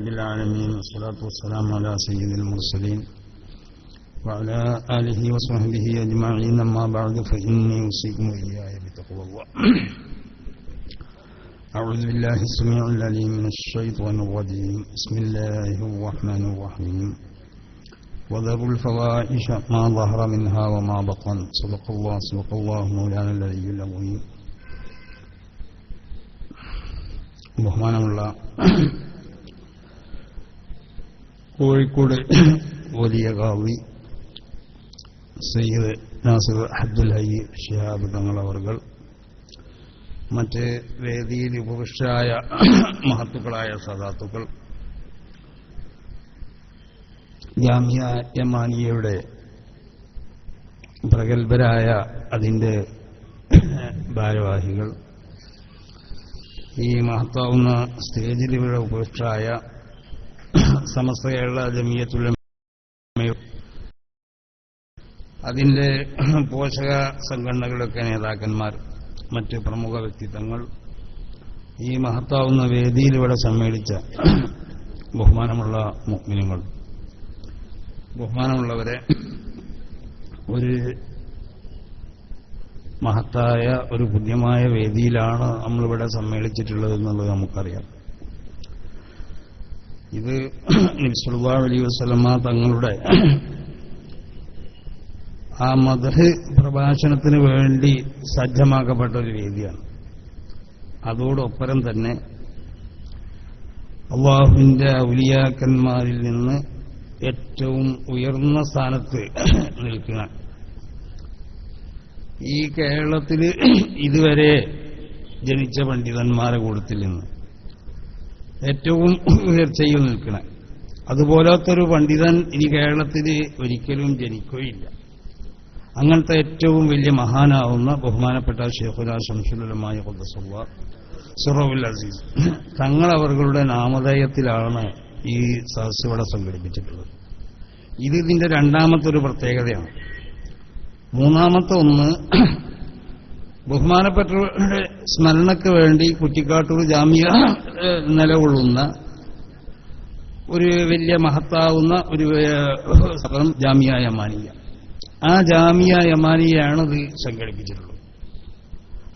رب العالمين والصلاة والسلام على سيد المرسلين وعلى آله وصحبه أجمعين أما بعد فإني أوصيكم وإياي بتقوى الله أعوذ بالله السميع العليم من الشيطان الرجيم بسم الله الرحمن الرحيم وذروا الفواحش ما ظهر منها وما بطن صدق الله صدق الله مولانا العلي العظيم ബഹുമാനമുള്ള കോഴിക്കോട് വലിയ കാവി സയ്യിദ് നാസിർ അബ്ദുൽ ഹയ്യ ഷിഹാബ് തങ്ങളവർകൾ മറ്റ് വേദിയിൽ ഉപവിഷ്ടരായ മഹത്തുക്കളായ സദാത്തുക്കൾ ജാമിയ യമാനിയയുടെ പ്രഗത്ഭരായ അതിന്റെ ഭാരവാഹികൾ ഈ മഹത്താവുന്ന സ്റ്റേജിൽ ഇവിടെ ഉപേക്ഷായ സമസ്ത കേരള ജമിയത്തുള്ള അതിന്റെ പോഷക സംഘടനകളൊക്കെ നേതാക്കന്മാർ മറ്റ് പ്രമുഖ വ്യക്തിത്വങ്ങൾ. ഈ മഹത്താവുന്ന വേദിയിൽ ഇവിടെ സമ്മേളിച്ച ബഹുമാനമുള്ള മുഗ്മിനുകൾ ബഹുമാനമുള്ളവരെ ഒരു മഹത്തായ ഒരു പുണ്യമായ വേദിയിലാണ് നമ്മളിവിടെ സമ്മേളിച്ചിട്ടുള്ളത് എന്നുള്ളത് നമുക്കറിയാം. ഇത് നിബ്സുല്ലാ അലി വസ്ലമ തങ്ങളുടെ ആ മദഹ് പ്രഭാഷണത്തിന് വേണ്ടി സജ്ജമാക്കപ്പെട്ട ഒരു രീതിയാണ്. അതോടൊപ്പരം തന്നെ അള്ളാഹുവിന്റെ ഔലിയാക്കന്മാരിൽ നിന്ന് ഏറ്റവും ഉയർന്ന സ്ഥാനത്ത് നിൽക്കുക ഈ കേരളത്തിൽ ഇതുവരെ ജനിച്ച പണ്ഡിതന്മാരെ കൂട്ടത്തിൽ നിന്ന് ഏറ്റവും ഉയർച്ചയിൽ നിൽക്കണം. അതുപോലത്തെ ഒരു പണ്ഡിതൻ ഇനി കേരളത്തിൽ ഒരിക്കലും ജനിക്കുകയില്ല. അങ്ങനത്തെ ഏറ്റവും വലിയ മഹാനാവുന്ന ബഹുമാനപ്പെട്ട ഷേഖുല ശംസുലമായ കൊന്തസുവ സുറവുൽ അസീസ്. തങ്ങൾ അവരുടെ നാമധേയത്തിലാണ് ഈ സദസ് ഇവിടെ സംഘടിപ്പിച്ചിട്ടുള്ളത്. ഇത് ഇതിന്റെ രണ്ടാമത്തെ ഒരു പ്രത്യേകതയാണ്. മൂന്നാമത്തെ ഒന്ന് ബഹുമാനപ്പെട്ടവരുടെ സ്മരണയ്ക്ക് വേണ്ടി കുറ്റിക്കാട്ടൂർ ജാമ്യ നിലകൊള്ളുന്ന ഒരു വലിയ മഹത്താവുന്ന ഒരു സ്ഥലം ജാമ്യ യമാനിയ. ആ ജാമ്യ യമാനിയാണ് ഇത് സംഘടിപ്പിച്ചിട്ടുള്ളത്.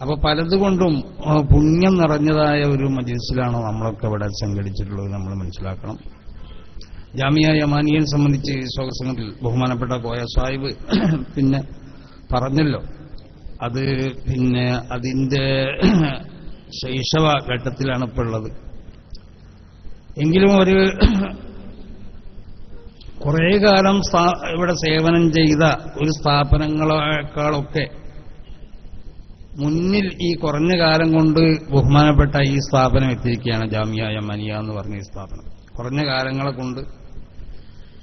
അപ്പൊ പലതുകൊണ്ടും പുണ്യം നിറഞ്ഞതായ ഒരു മജീസിലാണ് നമ്മളൊക്കെ ഇവിടെ സംഘടിച്ചിട്ടുള്ളത് നമ്മൾ മനസ്സിലാക്കണം. ജാമിയ യമാനിയെ സംബന്ധിച്ച് സ്വാഗതത്തിൽ ബഹുമാനപ്പെട്ട കോയ സാഹിബ് പിന്നെ പറഞ്ഞല്ലോ. അത് പിന്നെ അതിന്റെ ശൈശവ ഘട്ടത്തിലാണ് ഇപ്പോൾ ഉള്ളത്. എങ്കിലും ഒരു കുറേ കാലം ഇവിടെ സേവനം ചെയ്ത ഒരു സ്ഥാപനങ്ങളെക്കാളൊക്കെ മുന്നിൽ ഈ കുറഞ്ഞ കാലം കൊണ്ട് ബഹുമാനപ്പെട്ട ഈ സ്ഥാപനം എത്തിയിരിക്കുകയാണ് ജാമ്യ യമനിയ എന്ന് പറഞ്ഞ ഈ സ്ഥാപനം. കുറഞ്ഞ കാലങ്ങളെ കൊണ്ട്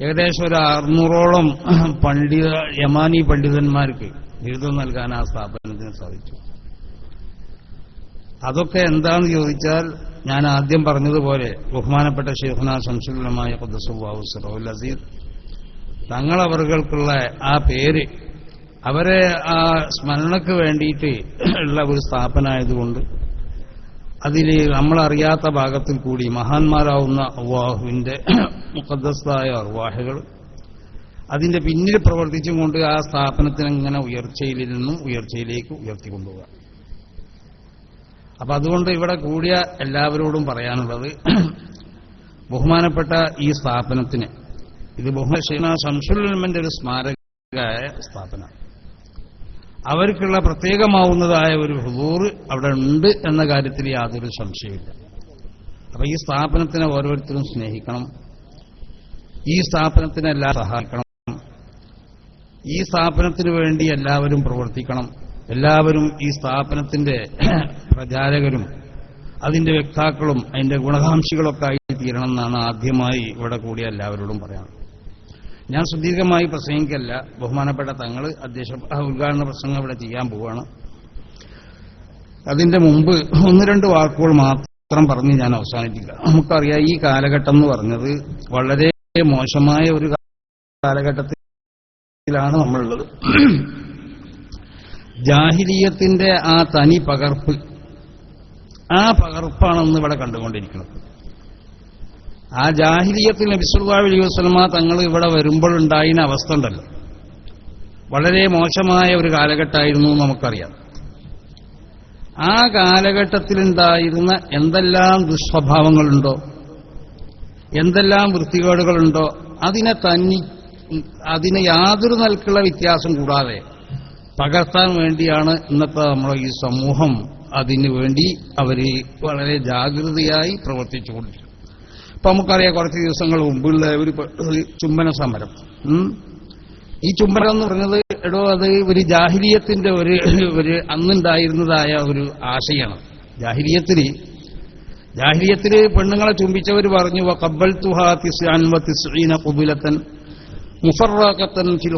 ഏകദേശം ഒരു അറുന്നൂറോളം പണ്ഡിത യമാനി പണ്ഡിതന്മാർക്ക് ബിരുദം നൽകാൻ ആ സ്ഥാപനത്തിന് സാധിച്ചു. അതൊക്കെ എന്താണെന്ന് ചോദിച്ചാൽ ഞാൻ ആദ്യം പറഞ്ഞതുപോലെ ബഹുമാനപ്പെട്ട ഷെയ്ഖുന ശംസുലമായ ഖുദ്സുൽ അസീദ് തങ്ങളവറുകൾക്കുള്ള ആ പേര് അവരെ ആ സ്മരണക്ക് വേണ്ടിയിട്ട് ഉള്ള ഒരു സ്ഥാപനമായതുകൊണ്ട് അതിൽ നമ്മളറിയാത്ത ഭാഗത്തിൽ കൂടി മഹാന്മാരാവുന്ന അവാഹുവിന്റെ മുഖദ്ദസ്തായ അർവാഹകൾ അതിന്റെ പിന്നിൽ പ്രവർത്തിച്ചും കൊണ്ട് ആ സ്ഥാപനത്തിന് ഇങ്ങനെ ഉയർച്ചയിൽ നിന്നും ഉയർച്ചയിലേക്ക് ഉയർത്തിക്കൊണ്ടുപോകാം അപ്പൊ അതുകൊണ്ട് ഇവിടെ കൂടിയ എല്ലാവരോടും പറയാനുള്ളത് ബഹുമാനപ്പെട്ട ഈ സ്ഥാപനത്തിന്. ഇത് ബഹുമാന ശംസുൽമന്റെ ഒരു സ്മാരകമായ സ്ഥാപന. അവർക്കുള്ള പ്രത്യേകമാവുന്നതായ ഒരു ഹുദൂർ അവിടെ ഉണ്ട് എന്ന കാര്യത്തിൽ യാതൊരു സംശയമില്ല അപ്പൊ ഈ സ്ഥാപനത്തിനെ ഓരോരുത്തരും സ്നേഹിക്കണം. ഈ സ്ഥാപനത്തിനെല്ലാം സഹായിക്കണം. ഈ സ്ഥാപനത്തിന് വേണ്ടി എല്ലാവരും പ്രവർത്തിക്കണം. എല്ലാവരും ഈ സ്ഥാപനത്തിന്റെ പ്രചാരകരും അതിന്റെ വ്യക്താക്കളും അതിന്റെ ഗുണകാംക്ഷികളൊക്കെ ആയി തീരണം എന്നാണ് ആദ്യമായി ഇവിടെ കൂടി എല്ലാവരോടും പറയാം ഞാൻ സുദീർഘമായി പ്രസംഗിക്കല്ല. ബഹുമാനപ്പെട്ട തങ്ങൾ അധ്യക്ഷ ഉദ്ഘാടന പ്രസംഗം ഇവിടെ ചെയ്യാൻ പോവുകയാണ്. അതിന്റെ മുമ്പ് ഒന്ന് രണ്ട് വാക്കുകൾ മാത്രം പറഞ്ഞ് ഞാൻ അവസാനിപ്പിക്കുക നമുക്കറിയാം ഈ കാലഘട്ടം എന്ന് പറഞ്ഞത് വളരെ മോശമായ ഒരു കാലഘട്ടത്തിലാണ് നമ്മളുള്ളത്. ജാഹിലീയത്തിന്റെ ആ തനി പകർപ്പ് ആ പകർപ്പാണെന്ന് ഇവിടെ കണ്ടുകൊണ്ടിരിക്കുന്നത് ആ ജാഹിലിയത്തിൽ നബിസുല്ലാ വസ്ലമ തങ്ങൾ ഇവിടെ വരുമ്പോഴുണ്ടായിന അവസ്ഥ ഉണ്ടല്ലോ. വളരെ മോശമായ ഒരു കാലഘട്ടമായിരുന്നു നമുക്കറിയാം. ആ കാലഘട്ടത്തിലുണ്ടായിരുന്ന എന്തെല്ലാം ദുസ്വഭാവങ്ങളുണ്ടോ എന്തെല്ലാം വൃത്തികേടുകളുണ്ടോ? അതിനെ തന്നി അതിന് യാതൊരു നിലക്കുള്ള വ്യത്യാസം കൂടാതെ പകർത്താൻ വേണ്ടിയാണ് ഇന്നത്തെ നമ്മുടെ ഈ സമൂഹം അതിനു വേണ്ടി അവർ വളരെ ജാഗ്രതയായി പ്രവർത്തിച്ചുകൊണ്ടിരിക്കുന്നത് ഇപ്പൊ നമുക്കറിയാം കുറച്ച് ദിവസങ്ങൾ മുമ്പുള്ള ഒരു ചുംബന സമരം. ഈ ചുംബനം എന്ന് പറഞ്ഞത് എടോ അത് ഒരു ജാഹിലിയത്തിന്റെ ഒരു ഒരു അന്നുണ്ടായിരുന്നതായ ഒരു ആശയാണ് ജാഹിലിയത്തിന് ജാഹിരിയത്തിൽ പെണ്ണുങ്ങളെ ചുംബിച്ചവർ പറഞ്ഞു കബ്ബൽ തുഹാ തിസ് അൻവ തിസ്ഈന ഖുബുലത്തൻ മുഫറഖത്തൻ ഫിൽ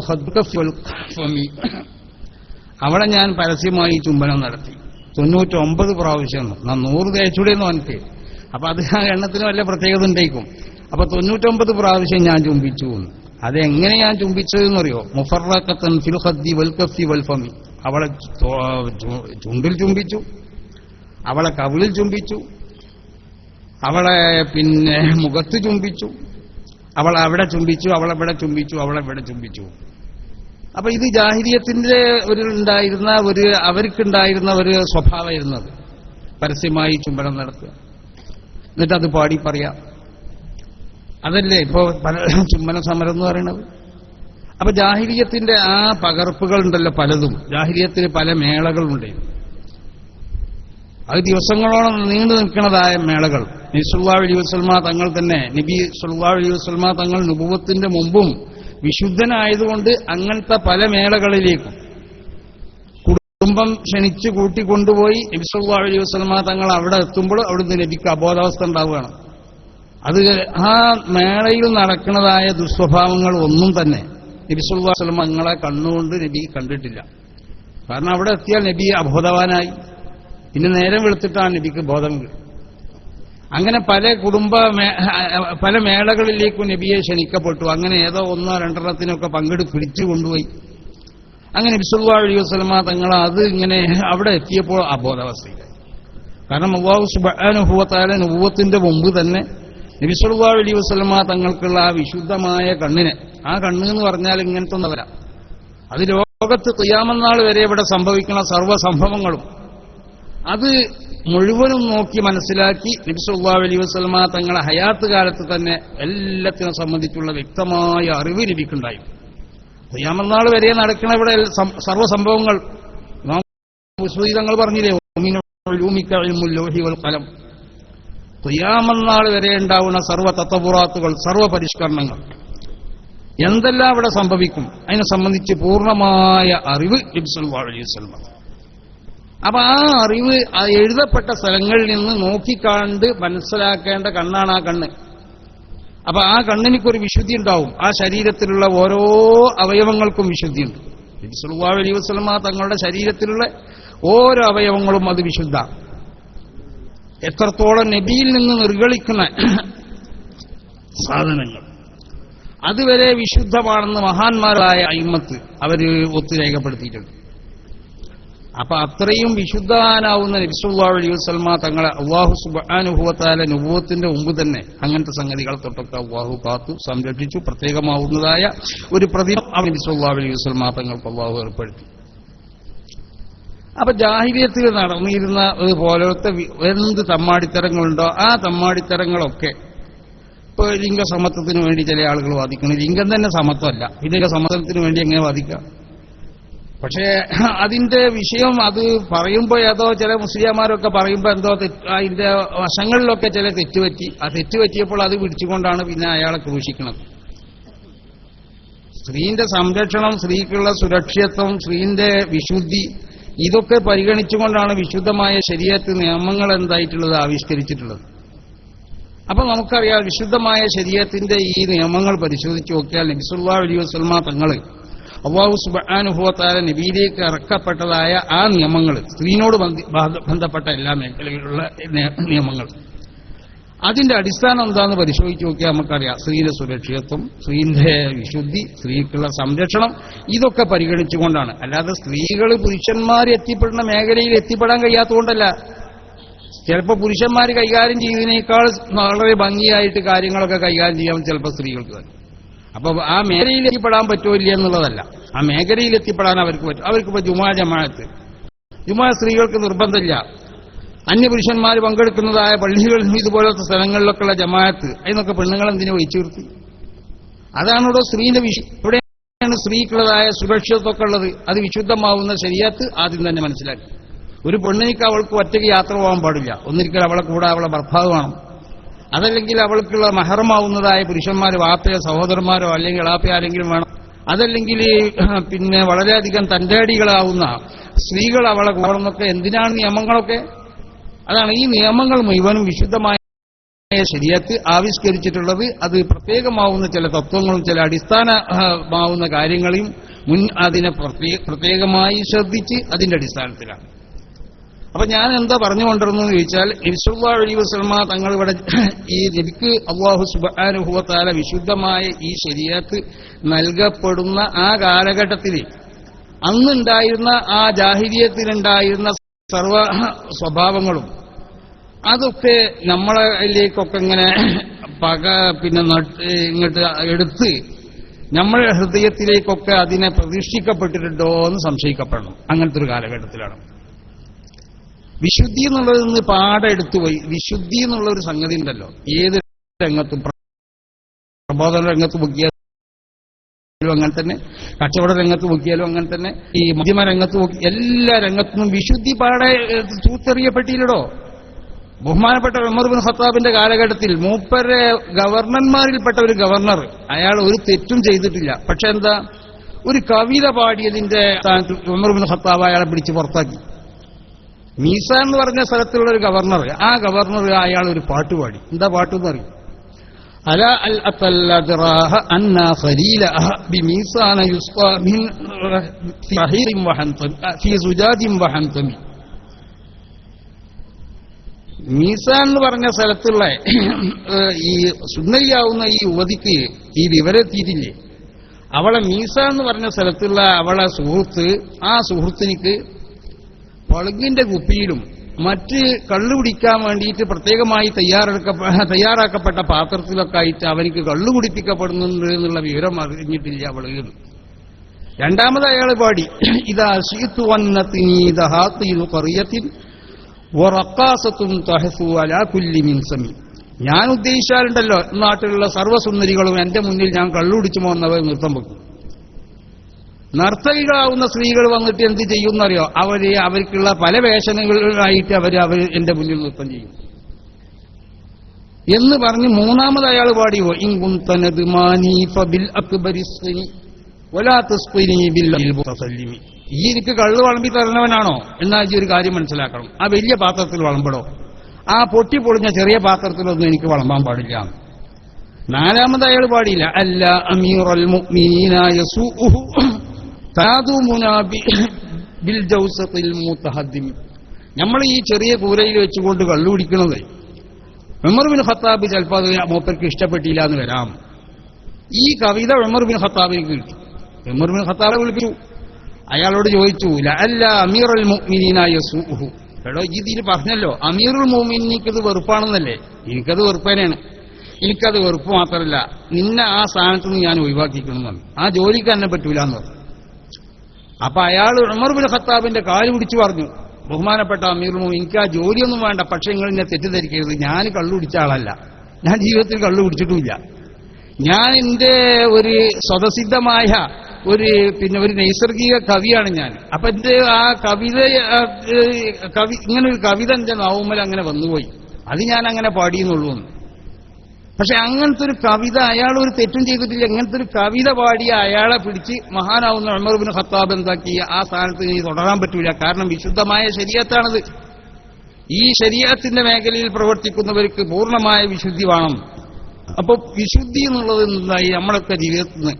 അവിടെ ഞാൻ പരസ്യമായി ചുംബനം നടത്തി. തൊണ്ണൂറ്റൊമ്പത് പ്രാവശ്യം ഞാൻ നൂറ് തേച്ചൂടെന്ന് എനിക്ക് അപ്പൊ അത് ആ എണ്ണത്തിന് വല്ല പ്രത്യേകത ഉണ്ടായിരിക്കും അപ്പൊ തൊണ്ണൂറ്റൊമ്പത് പ്രാവശ്യം ഞാൻ ചുംബിച്ചു എന്ന്. അതെങ്ങനെ ഞാൻ ചുംബിച്ചതെന്നറിയോ? മുഫറഖത്തൻ ഫിൽ ഖദ്ദി വൽ കഫി വൽ ഫമി. അവളെ ചുണ്ടിൽ ചുംബിച്ചു. അവളെ കവിളിൽ ചുംബിച്ചു. അവളെ പിന്നെ മുഖത്ത് ചുംബിച്ചു. അവൾ അവിടെ ചുംബിച്ചു അവളെവിടെ ചുംബിച്ചു അവളെവിടെ ചുംബിച്ചു. അപ്പൊ ഇത് ജാഹിരിയത്തിന്റെ ഒരു ഉണ്ടായിരുന്ന ഒരു അവർക്കുണ്ടായിരുന്ന ഒരു സ്വഭാവമായിരുന്നു അത് പരസ്യമായി ചുംബനം നടത്തുക. എന്നിട്ട് അത് പാടി പറയാം. അതല്ലേ ഇപ്പോ പല ചുംബന സമരം എന്ന് പറയുന്നത്? അപ്പൊ ജാഹിരിയത്തിന്റെ ആ പകർപ്പുകൾ ഉണ്ടല്ലോ പലതും. ജാഹിരിയത്തിന് പല മേളകളുണ്ട് അത് ദിവസങ്ങളോളം നീണ്ടു നിൽക്കുന്നതായ മേളകൾ. നബി സുല്ലാ അലി വസ്ലമ തങ്ങൾ തന്നെ നബി സുല്ലാ അലി വസ്ലമ തങ്ങൾ നുപുവത്തിന്റെ മുമ്പും വിശുദ്ധനായതുകൊണ്ട് അങ്ങനത്തെ പല മേളകളിലേക്കും. കുടുംബം ക്ഷണിച്ച് കൂട്ടിക്കൊണ്ടുപോയി നബി സുല്ലാ അലി തങ്ങൾ അവിടെ എത്തുമ്പോൾ അവിടുന്ന് നബിക്ക് അബോധാവസ്ഥ ഉണ്ടാവുകയാണ്. അത് ആ മേളയിൽ നടക്കുന്നതായ ദുസ്വഭാവങ്ങൾ ഒന്നും തന്നെ നബി സുല്ലാ കണ്ണുകൊണ്ട് നബി കണ്ടിട്ടില്ല. കാരണം അവിടെ എത്തിയാൽ നബി അബോധവാനായി. പിന്നെ നേരം വെളുത്തിട്ടാണ് നബിക്ക് ബോധം. അങ്ങനെ പല കുടുംബ പല മേളകളിലേക്കും നബിയെ ക്ഷണിക്കപ്പെട്ടു. അങ്ങനെ ഏതോ ഒന്നോ രണ്ടെണ്ണത്തിനൊക്കെ പങ്കെടു പിടിച്ചു കൊണ്ടുപോയി. അങ്ങനെ നബിസുല്ലാ അലൈഹി വസ്ലമ തങ്ങൾ അത് ഇങ്ങനെ അവിടെ എത്തിയപ്പോൾ ആ അബോധാവസ്ഥയിലായി. കാരണം അള്ളാഹു സുബാനുഭവത്താല മുമ്പ് തന്നെ നബിസുല്ലാ അലൈഹി വസ്ലമ തങ്ങൾക്കുള്ള ആ വിശുദ്ധമായ കണ്ണിനെ ആ കണ്ണ് എന്ന് പറഞ്ഞാൽ ഇങ്ങനത്തെ ഒന്നവരാ അത് ലോകത്ത് തുയാമെന്നാൾ വരെ ഇവിടെ സംഭവിക്കുന്ന സർവ സംഭവങ്ങളും അത് മുഴുവനും നോക്കി മനസ്സിലാക്കി നബിസുല്ലാ അലൈഹി വസ്ലമ തങ്ങളെ ഹയാത്ത് കാലത്ത് തന്നെ എല്ലാത്തിനെ സംബന്ധിച്ചുള്ള വ്യക്തമായ അറിവ് ലഭിക്കുണ്ടായി ക്രിയാമന്നാൾ വരെ നടക്കുന്ന ഇവിടെ സർവസംഭവങ്ങൾ സർവ സംഭവങ്ങൾ. തങ്ങൾ പറഞ്ഞില്ലേ "വമിൻ ഉലൂമിക ഇൽമുൽ ലൗഹി വൽ ഖലം. ക്രിയാമന്നാൾ വരെ ഉണ്ടാവുന്ന സർവ തത്വപുറാത്തുകൾ സർവ പരിഷ്കരണങ്ങൾ. എന്തെല്ലാം ഇവിടെ സംഭവിക്കും? അതിനെ സംബന്ധിച്ച് പൂർണമായ അറിവ് നബിസുല്ലാ അലൈഹി വസല്ലം അപ്പൊ ആ അറിവ് എഴുതപ്പെട്ട സ്ഥലങ്ങളിൽ നിന്ന് നോക്കിക്കാണ്ട് മനസ്സിലാക്കേണ്ട കണ്ണാണ് ആ കണ്ണ്. അപ്പൊ ആ കണ്ണിനിക്കൊരു വിശുദ്ധി ഉണ്ടാവും ആ ശരീരത്തിലുള്ള ഓരോ അവയവങ്ങൾക്കും വിശുദ്ധിയുണ്ട്. സുൽവാ അലി വസ്ലമ തങ്ങളുടെ ശരീരത്തിലുള്ള ഓരോ അവയവങ്ങളും അത് വിശുദ്ധ. എത്രത്തോളം നബിയിൽ നിന്ന് നിർഗളിക്കുന്ന സാധനങ്ങൾ. അതുവരെ വിശുദ്ധമാണെന്ന് മഹാന്മാരായ അയിമത്ത് അവർ ഒത്തുരേഖപ്പെടുത്തിയിട്ടുണ്ട്. അപ്പൊ അത്രയും വിശുദ്ധാനാവുന്ന നബിസുല്ലാ വസ്ലമ തങ്ങളെ അള്ളാഹു സുബാനുഭവത്താല നുഭവത്തിന്റെ മുമ്പ് തന്നെ അങ്ങനത്തെ സംഗതികൾ തൊട്ടൊക്കെ അള്ളാഹു കാത്തു സംരക്ഷിച്ചു പ്രത്യേകമാവുന്നതായ ഒരു അവൻ നബിസുല്ലാ വസ്ലമ തങ്ങൾക്ക് അള്ളാഹു ഏർപ്പെടുത്തി. അപ്പൊ ജാഹിര്യത്തിൽ നടന്നിരുന്ന പോലത്തെ എന്ത് തമ്മാടിത്തരങ്ങളുണ്ടോ ആ തമ്മാടിത്തരങ്ങളൊക്കെ ഇപ്പൊ ലിംഗസമത്വത്തിന് വേണ്ടി ചില ആളുകൾ വാദിക്കുന്നു. ലിംഗം തന്നെ സമത്വമല്ല. പിന്നെ സമത്വത്തിന് വേണ്ടി എങ്ങനെ വാദിക്കാം? പക്ഷേ അതിന്റെ വിഷയം അത് പറയുമ്പോൾ ഏതോ ചില മുസ്ലിംമാരൊക്കെ പറയുമ്പോൾ എന്തോ അതിന്റെ വശങ്ങളിലൊക്കെ ചില തെറ്റുപറ്റി ആ തെറ്റുപറ്റിയപ്പോൾ അത് പിടിച്ചുകൊണ്ടാണ് പിന്നെ അയാളെ ക്രൂശിക്കുന്നത്. സ്ത്രീന്റെ സംരക്ഷണം സ്ത്രീക്കുള്ള സുരക്ഷിതത്വം സ്ത്രീന്റെ വിശുദ്ധി ഇതൊക്കെ പരിഗണിച്ചുകൊണ്ടാണ് വിശുദ്ധമായ ശരീരത്ത് നിയമങ്ങൾ എന്തായിട്ടുള്ളത് ആവിഷ്കരിച്ചിട്ടുള്ളത്. അപ്പൊ നമുക്കറിയാം വിശുദ്ധമായ ശരീരത്തിന്റെ ഈ നിയമങ്ങൾ പരിശോധിച്ച് നോക്കിയാൽ നബിസുല്ലാ അലൈഹി വസ്ലമ തങ്ങൾ അള്ളാഹു സുബാനുഭവത്താല നബിയിലേക്ക് ഇറക്കപ്പെട്ടതായ ആ നിയമങ്ങൾ സ്ത്രീനോട് ബന്ധപ്പെട്ട എല്ലാ മേഖലകളിലുള്ള നിയമങ്ങൾ. അതിന്റെ അടിസ്ഥാനം എന്താണെന്ന് പരിശോധിച്ച് നോക്കിയാൽ നമുക്കറിയാം. സ്ത്രീയുടെ സുരക്ഷിതത്വം സ്ത്രീന്റെ വിശുദ്ധി സ്ത്രീക്കുള്ള സംരക്ഷണം ഇതൊക്കെ പരിഗണിച്ചുകൊണ്ടാണ്. അല്ലാതെ സ്ത്രീകൾ പുരുഷന്മാർ എത്തിപ്പെടുന്ന മേഖലയിൽ എത്തിപ്പെടാൻ കഴിയാത്തതുകൊണ്ടല്ല. ചിലപ്പോൾ പുരുഷന്മാർ കൈകാര്യം ചെയ്യുന്നതിനേക്കാൾ വളരെ ഭംഗിയായിട്ട് കാര്യങ്ങളൊക്കെ കൈകാര്യം ചെയ്യാൻ ചിലപ്പോൾ സ്ത്രീകൾക്ക് കഴിയും. അപ്പൊ ആ മേഖലയിൽ എത്തിപ്പെടാൻ പറ്റൂല്ല എന്നുള്ളതല്ല. ആ മേഖലയിൽ എത്തിപ്പെടാൻ അവർക്ക് പറ്റും. അവർക്കിപ്പോ ജുമാ ജമാഅത്ത്. ജുമാ സ്ത്രീകൾക്ക് നിർബന്ധമില്ല. അന്യപുരുഷന്മാർ പങ്കെടുക്കുന്നതായ പള്ളികളിലും ഇതുപോലത്തെ സ്ഥലങ്ങളിലൊക്കെയുള്ള ജമാഅത്ത് അതിനൊക്കെ പെണ്ണുങ്ങൾ എന്തിനു വഹിച്ചു നിർത്തി അതാണല്ലോ സ്ത്രീന്റെ വിഷയം എവിടെയാണ് സ്ത്രീക്കുള്ളതായ സുരക്ഷിതത്വമൊക്കെ ഉള്ളത്? അത് വിശുദ്ധമാവുന്ന ശരിയാത്ത് ആദ്യം തന്നെ മനസ്സിലാക്കി. ഒരു പെണ്ണിനിക്ക് അവൾക്ക് ഒറ്റയ്ക്ക് യാത്ര പോകാൻ പാടില്ല. ഒന്നിരിക്കൽ അവളെ കൂടെ അവളെ ഭർത്താവ് വേണം അതല്ലെങ്കിൽ അവൾക്കുള്ള മഹറമാവുന്നതായ പുരുഷന്മാർ വാപ്പയോ സഹോദരന്മാരോ അല്ലെങ്കിൽ ഇളാപ്പയോ ആരെങ്കിലും വേണം. അതല്ലെങ്കിൽ പിന്നെ വളരെയധികം തന്റേടികളാവുന്ന സ്ത്രീകൾ അവളെ കൂടണമെന്നൊക്കെ എന്തിനാണ് നിയമങ്ങളൊക്കെ? അതാണ് ഈ നിയമങ്ങൾ മുഴുവനും വിശുദ്ധമായ ശരിയത്ത് ആവിഷ്കരിച്ചിട്ടുള്ളത്. അത് പ്രത്യേകമാവുന്ന ചില തത്വങ്ങളും ചില അടിസ്ഥാനമാവുന്ന കാര്യങ്ങളെയും മുൻ അതിനെ പ്രത്യേ- പ്രത്യേകമായി ശ്രദ്ധിച്ച് അതിന്റെ അടിസ്ഥാനത്തിലാണ്. അപ്പൊ ഞാൻ എന്താ പറഞ്ഞുകൊണ്ടിരുന്നത് ചോദിച്ചാൽ ഇൻസുല്ലാ അലി വസ്ലമ തങ്ങൾ ഇവിടെ ഈ നബിക്ക് അള്ളാഹു സുബാനുഭവത്താല വിശുദ്ധമായ ഈ ശരിയത്ത് നൽകപ്പെടുന്ന ആ കാലഘട്ടത്തിൽ അന്നുണ്ടായിരുന്ന ആ ജാഹിര്യത്തിലുണ്ടായിരുന്ന സർവ സ്വഭാവങ്ങളും അതൊക്കെ നമ്മളിലേക്കൊക്കെ ഇങ്ങനെ പക പിന്നെ ഇങ്ങോട്ട് എടുത്ത് നമ്മുടെ ഹൃദയത്തിലേക്കൊക്കെ അതിനെ പ്രതീക്ഷിക്കപ്പെട്ടിട്ടുണ്ടോ എന്ന് സംശയിക്കപ്പെടണം. അങ്ങനത്തെ ഒരു കാലഘട്ടത്തിലാണ്. വിശുദ്ധി എന്നുള്ളത് നിന്ന് പാടെ എടുത്തുപോയി വിശുദ്ധി എന്നുള്ള ഒരു സംഗതി ഉണ്ടല്ലോ. ഏത് രംഗത്തും പ്രബോധന രംഗത്ത് മുക്കിയാലും അങ്ങനെ തന്നെ കച്ചവട രംഗത്ത് മുക്കിയാലും അങ്ങനെ തന്നെ ഈ മധ്യമ രംഗത്ത് മുക്കി എല്ലാ രംഗത്തും വിശുദ്ധി പാടെ തൂത്തെറിയപ്പെട്ടില്ലടോ. ബഹുമാനപ്പെട്ട ഉമർ ബിൻ ഖത്താബിന്റെ കാലഘട്ടത്തിൽ മൂപ്പരെ ഗവർണർമാരിൽപ്പെട്ട ഒരു ഗവർണർ അയാൾ ഒരു തെറ്റും ചെയ്തിട്ടില്ല. പക്ഷെ എന്താ? ഒരു കവിത പാടിയതിന്റെ ഉമർ ബിൻ ഖത്താബ് അയാളെ പിടിച്ച് പുറത്താക്കി. മീസ എന്ന് പറഞ്ഞ സ്ഥലത്തുള്ള ഒരു ഗവർണർ ആ ഗവർണർ അയാൾ ഒരു പാട്ട് പാടി. എന്താ പാട്ട് എന്ന് പറയും അല അൽ അത്തല്ലദ്റാഹ അന്ന ബി ബിമീസാന യുസ്ഖാ മിൻ ഫഹീറിൻ വഹന്തം ഫീ സുജാദിൻ വഹന്തമി മീസാൻ എന്ന് പറഞ്ഞ സ്ഥലത്തുള്ള ഈ സുന്ദരിയാവുന്ന ഈ യുവതിക്ക് ഈ വിവരത്തിയിട്ടില്ലേ? അവളെ മീസ എന്ന് പറഞ്ഞ സ്ഥലത്തുള്ള അവളെ സുഹൃത്ത് ആ സുഹൃത്തിനിക്ക് പളുങ്കിന്റെ കുപ്പിയിലും മറ്റ് കള്ളു കുടിക്കാൻ വേണ്ടിയിട്ട് പ്രത്യേകമായി തയ്യാറാക്കപ്പെട്ട പാത്രത്തിലൊക്കെ ആയിട്ട് അവനിക്ക് കള്ളു കുടിപ്പിക്കപ്പെടുന്നുണ്ട് എന്നുള്ള വിവരം അറിഞ്ഞിട്ടില്ല അവൾ. രണ്ടാമത് അയാൾ പാടി ഇതാ ഷീത്തു വന്നത്തിനീതഹാത്തീനു കറിയത്തിൽ ഒറക്കാസത്തും തഹസു അലാ കുല്ലി മിൻസമി ഞാൻ ഉദ്ദേശിച്ചാലുണ്ടല്ലോ നാട്ടിലുള്ള സർവസുന്ദരികളും എന്റെ മുന്നിൽ ഞാൻ കള്ളുപിടിച്ചു പോകുന്നവർ നൃത്തം വെക്കും. നർത്തകികളാവുന്ന സ്ത്രീകൾ വന്നിട്ട് എന്ത് ചെയ്യുമെന്നറിയോ അവർ അവർക്കുള്ള പല വേഷനങ്ങളിലായിട്ട് അവർ അവർ എന്റെ മുന്നിൽ നൃത്തം ചെയ്യും. എന്ന് പറഞ്ഞ് മൂന്നാമത് അയാൾ പാടിയോ? ഇങ്കുന്തനത് മാനീഫ ബിൽ അക്ബരിസ്നി ഒലാ തസ്പിനി ബിൽ മുതസല്ലിമി ഈ എനിക്ക് കള്ള് വളമ്പി തരണവനാണോ എന്നാ ഈ ഒരു കാര്യം മനസ്സിലാക്കണം. ആ വലിയ പാത്രത്തിൽ വളമ്പടോ. ആ പൊട്ടി പൊളിഞ്ഞ ചെറിയ പാത്രത്തിലൊന്നും എനിക്ക് വളമ്പാൻ പാടില്ല. നാലാമത് അയാൾ പാടിയില്ല. അല്ല അമീർ അൽ ബിൽ നമ്മൾ ഈ ചെറിയ കൂരയിൽ വെച്ചുകൊണ്ട് കള്ളു കുടിക്കുന്നത് ഉമർ ബിൻ ഖത്താബ് ചിലപ്പോൾ മൂപ്പർക്ക് ഇഷ്ടപ്പെട്ടില്ല എന്ന് വരാം. ഈ കവിത ഉമർ ബിൻ ഖത്താബിന് കിട്ടി. ഉമർ ബിൻ ഖത്താബെ വിളിപ്പിച്ചു. അയാളോട് ചോദിച്ചു അല്ല അമീറുൽ മുഅ്മിനീന യസൂഉഹു. എടോ ഈ ഇതിൽ പറഞ്ഞല്ലോ അമീറുൽ ഉൽ ഇത് വെറുപ്പാണെന്നല്ലേ? എനിക്കത് വെറുപ്പേനാണ്. എനിക്കത് വെറുപ്പ് മാത്രമല്ല നിന്നെ ആ സ്ഥാനത്ത് നിന്ന് ഞാൻ ഒഴിവാക്കിക്കണമെന്നാണ് ആ ജോലിക്ക് എന്ന് പറഞ്ഞു. അപ്പൊ അയാൾ ഉമർ ബിൻ ഖത്താബിന്റെ കാൽ പിടിച്ചു പറഞ്ഞു. ബഹുമാനപ്പെട്ട അമീർ മുഅ്മിൻ എനിക്ക് ആ ജോലിയൊന്നും വേണ്ട പക്ഷെ നിങ്ങൾ എന്നെ തെറ്റിദ്ധരിക്കരുത്. ഞാൻ കള്ളു പിടിച്ച ആളല്ല. ഞാൻ ജീവിതത്തിൽ കള്ളു പിടിച്ചിട്ടുമില്ല ഞാൻ എന്റെ ഒരു സ്വതസിദ്ധമായ ഒരു പിന്നെ ഒരു നൈസർഗിക കവിയാണ് ഞാൻ. അപ്പൊ എന്റെ ആ കവിത കവി ഇങ്ങനെ ഒരു കവിത എന്റെ നാവുമ്മൽ അങ്ങനെ വന്നുപോയി. അത് ഞാൻ അങ്ങനെ പാടിയെന്നുള്ളൂ. പക്ഷെ അങ്ങനത്തെ ഒരു കവിത അയാൾ ഒരു തെറ്റും ചെയ്തിട്ടില്ല. അങ്ങനത്തെ ഒരു കവിത പാടിയ അയാളെ പിടിച്ച് മഹാനാവുന്ന ഉമർബിൻ ഖത്താബ് എന്താക്കി? ആ സ്ഥാനത്ത് ഇനി തുടരാൻ പറ്റൂല. കാരണം വിശുദ്ധമായ ശരീരത്താണത് ഈ ശരീരത്തിന്റെ മേഖലയിൽ പ്രവർത്തിക്കുന്നവർക്ക് പൂർണമായ വിശുദ്ധി വേണം. അപ്പൊ വിശുദ്ധി എന്നുള്ളത് എന്തായി? നമ്മളൊക്കെ ജീവിതത്തിൽ നിന്ന്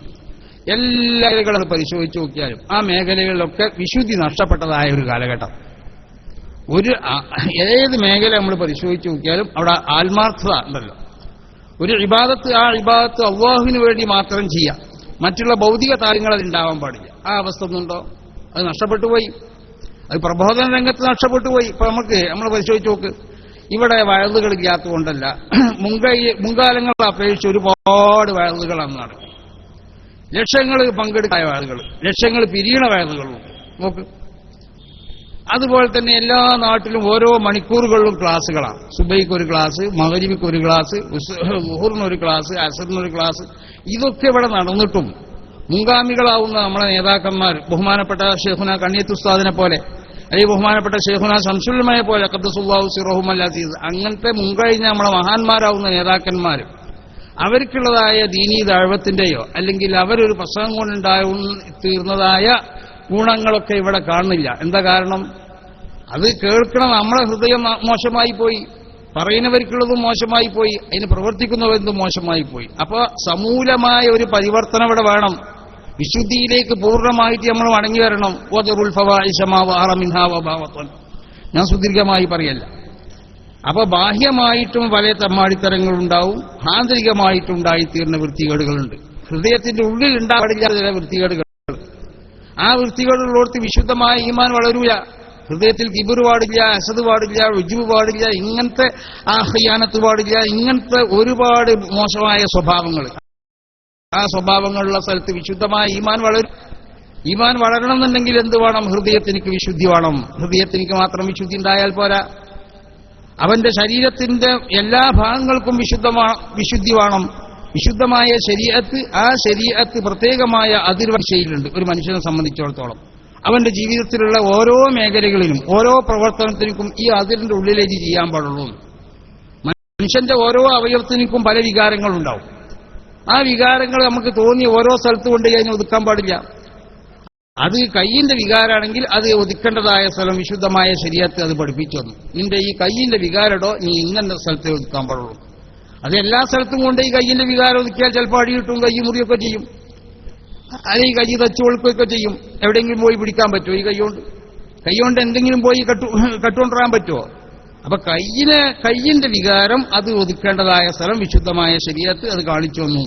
എല്ലാ മേഖലകളും പരിശോധിച്ച് നോക്കിയാലും ആ മേഖലകളിലൊക്കെ വിശുദ്ധി നഷ്ടപ്പെട്ടതായ ഒരു കാലഘട്ടം. ഒരു ഏത് മേഖല നമ്മൾ പരിശോധിച്ച് നോക്കിയാലും അവിടെ ആത്മാർത്ഥത ഉണ്ടല്ലോ. ഒരു ഇബാദത്ത് ആ ഇബാദത്ത് അള്ളാഹുവിന് വേണ്ടി മാത്രം ചെയ്യാം. മറ്റുള്ള ഭൗതിക കാര്യങ്ങൾ ഉണ്ടാവാൻ പാടില്ല. ആ അവസ്ഥ ഒന്നുണ്ടോ? അത് നഷ്ടപ്പെട്ടു പോയി. അത് പ്രബോധന രംഗത്ത് നഷ്ടപ്പെട്ടു പോയി. ഇപ്പൊ നമുക്ക് നമ്മൾ പരിശോധിച്ച് നോക്ക്. ഇവിടെ വയലുകളില്ലാത്തതുകൊണ്ടല്ല മുൻകൈ മുൻകാലങ്ങളെ അപേക്ഷിച്ച് ഒരുപാട് വയലുകൾ അന്ന് നടക്കും ലക്ഷങ്ങൾ പങ്കെടുക്കായ വയലുകൾ ലക്ഷങ്ങൾ പിരിയണ വയലുകളും നോക്ക്. അതുപോലെ തന്നെ എല്ലാ നാട്ടിലും ഓരോ മണിക്കൂറുകളിലും ക്ലാസ്സുകളാണ്. സുബൈക്ക് ഒരു ക്ലാസ് മകരിബിക്ക് ഒരു ക്ലാസ് മുഹൂറിനൊരു ക്ലാസ് അസറിനൊരു ക്ലാസ്. ഇതൊക്കെ ഇവിടെ നടന്നിട്ടും മുൻഗാമികളാവുന്ന നമ്മളെ നേതാക്കന്മാർ ബഹുമാനപ്പെട്ട ഷെഹുന കണ്ണിയത്തുസ്താദിനെ പോലെ അല്ലെങ്കിൽ ബഹുമാനപ്പെട്ട ഷെയ്ഖുന ശംസുൽമയെ പോലെ ഖദ്സുല്ലാഹു സിറഹും അല്ലാത്തീസ് അങ്ങനത്തെ മുൻകഴിഞ്ഞ നമ്മളെ മഹാന്മാരാവുന്ന നേതാക്കന്മാർ അവർക്കുള്ളതായ ദീനീ ദാഴ്വത്തിന്റെയോ അല്ലെങ്കിൽ അവരൊരു പ്രസംഗം കൊണ്ടുണ്ടായ തീർന്നതായ ഗുണങ്ങളൊക്കെ ഇവിടെ കാണുന്നില്ല. എന്താ കാരണം? അത് കേൾക്കണം. നമ്മളെ ഹൃദയം മോശമായി പോയി. പറയുന്നവർക്കുള്ളതും മോശമായി പോയി. അതിന് പ്രവർത്തിക്കുന്നവരും മോശമായി പോയി. അപ്പൊ സമൂലമായ ഒരു പരിവർത്തനം ഇവിടെ വേണം. വിശുദ്ധിയിലേക്ക് പൂർണമായിട്ട് നമ്മൾ മടങ്ങി വരണം. ഞാൻ സുദീർഘമായി പറയല്ല. അപ്പൊ ബാഹ്യമായിട്ടും പല തമ്മാടിത്തരങ്ങളുണ്ടാവും. ആന്തരികമായിട്ടും ഉണ്ടായിത്തീർന്ന വൃത്തികേടുകളുണ്ട്. ഹൃദയത്തിന്റെ ഉള്ളിൽ ഉണ്ടാവില്ല ചില വൃത്തികേടുകൾ ആ വൃത്തികേടുള്ളോടത്ത് വിശുദ്ധമായ ഈമാൻ വളരൂല. ഹൃദയത്തിൽ കിബിർ പാടില്ല അസദ് പാടില്ല രുജുവ് പാടില്ല ഇങ്ങനത്തെ ആ ഹയ്യാനത്ത് പാടില്ല ഇങ്ങനത്തെ ഒരുപാട് മോശമായ സ്വഭാവങ്ങൾ. ആ സ്വഭാവങ്ങളുള്ള സ്ഥലത്ത് വിശുദ്ധമായ ഈമാൻ വളരും. ഈമാൻ വളരണം എന്നുണ്ടെങ്കിൽ എന്ത് വേണം? ഹൃദയത്തിനിക്ക് വിശുദ്ധി വേണം. ഹൃദയത്തിനിക്ക് മാത്രം വിശുദ്ധി ഉണ്ടായാൽ പോരാ. അവന്റെ ശരീരത്തിന്റെ എല്ലാ ഭാഗങ്ങൾക്കും വിശുദ്ധമാ വിശുദ്ധി വേണം. വിശുദ്ധമായ ശരീരത്ത് ആ ശരീരത്ത് പ്രത്യേകമായ അതിർവശയിലുണ്ട്. ഒരു മനുഷ്യനെ സംബന്ധിച്ചിടത്തോളം. അവന്റെ ജീവിതത്തിലുള്ള ഓരോ മേഖലകളിലും ഓരോ പ്രവർത്തനത്തിനും ഈ അതിരിന്റെ ഉള്ളിലേക്ക് ചെയ്യാൻ പാടുള്ളൂ. മനുഷ്യന്റെ ഓരോ അവയവത്തിനും പല വികാരങ്ങളുണ്ടാവും. ആ വികാരങ്ങൾ നമുക്ക് തോന്നി ഓരോ സ്ഥലത്ത് കൊണ്ട് കഴിഞ്ഞ് ഒതുക്കാൻ പാടില്ല. അത് കയ്യിന്റെ വികാരാണെങ്കിൽ അത് ഒതുക്കേണ്ടതായ സ്ഥലം വിശുദ്ധമായ ശരീരത്തെ അത് പഠിപ്പിച്ചു തന്നു. നിന്റെ ഈ കയ്യിന്റെ വികാരടോ നീ ഇങ്ങനെ സ്ഥലത്തെ ഒതുക്കാൻ പാടുള്ളൂ. അത് എല്ലാ സ്ഥലത്തും കൊണ്ട് ഈ കയ്യിന്റെ വികാരം ഒതുക്കിയാൽ ചിലപ്പോൾ അടി കിട്ടും കൈ മുറിയൊക്കെ ചെയ്യും. അത് ഈ കൈ തച്ചു കൊടുക്കുകയൊക്കെ ചെയ്യും. എവിടെയെങ്കിലും പോയി പിടിക്കാൻ പറ്റുമോ ഈ കൈകൊണ്ട്? കൈകൊണ്ട് എന്തെങ്കിലും പോയി കട്ടു കട്ടുകൊണ്ടുവരാൻ പറ്റുമോ? അപ്പൊ കയ്യിന് കയ്യിന്റെ വികാരം അത് ഒതുക്കേണ്ടതായ സ്ഥലം വിശുദ്ധമായ ശരീരത്ത് അത് കാണിച്ചു വന്നു